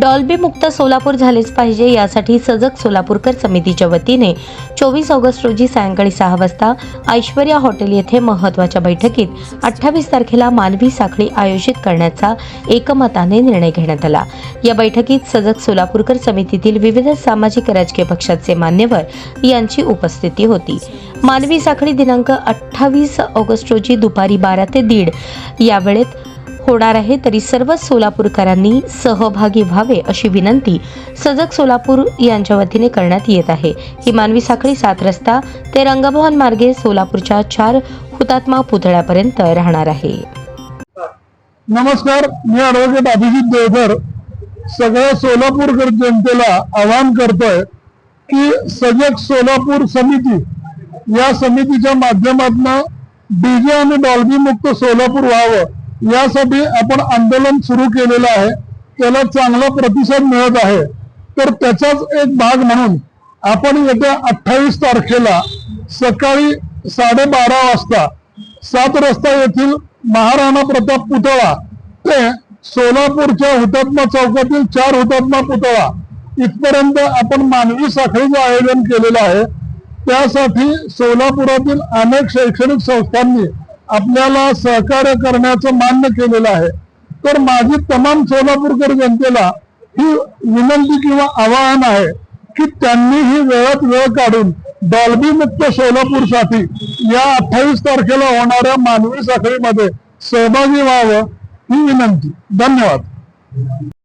Dolby मुक्त सोलापूर झालेच पाहिजे यासाठी सजग सोलापूरकर समितीच्या वतीने चोवीस ऑगस्ट रोजी सायंकाळी सहा वाजता ऐश्वर्या हॉटेल येथे महत्त्वाच्या बैठकीत अठ्ठावीस तारखेला मानवी साखळी आयोजित करण्याचा एकमताने निर्णय घेण्यात आला. या बैठकीत सजग सोलापूरकर समितीतील विविध सामाजिक राजकीय पक्षाचे मान्यवर यांची उपस्थिती होती. मानवी साखळी दिनांक अठ्ठावीस ऑगस्ट रोजी दुपारी बारा ते दीड या वेळेत होणार आहे तरी सर्वच सोलापूरकरांनी सहभागी व्हावे अशी विनंती सजग सोलापूर यांच्या वतीने करण्यात येत आहे. ही मानवी साखळी सात रस्ता ते रंगभवन मार्गे सोलापूरच्या चार हुतात्मा पुतळ्यापर्यंत राहणार आहे. नमस्कार मी ॲडव्होकेट अभिजित देवधर. सगळ्या सोलापूरकर जनतेला आवाहन करतोय की सजग सोलापूर समिती या समितीच्या माध्यमातून डीजे आणि डॉल्बी मुक्त सोलापूर व्हावं. यासाठी आपण आंदोलन सुरू केलेलं आहे. त्याला चांगला प्रतिसाद मिळत आहे. तर त्याचाच एक भाग म्हणून आपण येत्या अठ्ठावीस तारखेला सकाळी साडेबारा वाजता सात रस्ता येथील महाराणा प्रताप पुतळा ते सोलापूरच्या हुतात्मा चौकातील चार हुतात्मा पुतळा इथपर्यंत आपण मानवी साखळीचं आयोजन केलेलं आहे. त्यासाठी सोलापुरातील अनेक शैक्षणिक संस्थांनी आपल्याला सहकार्य करण्याचं मान्य केलेलं आहे. तर माझी तमाम सोलापूरकर जनतेला ही विनंती किंवा आवाहन आहे की त्यांनी ही वेळात वेळ काढून डॉल्बी मुक्त सोलापूरसाठी या अठ्ठावीस तारखेला होणाऱ्या मानवी साखळीमध्ये सहभागी व्हावं ही विनंती. धन्यवाद.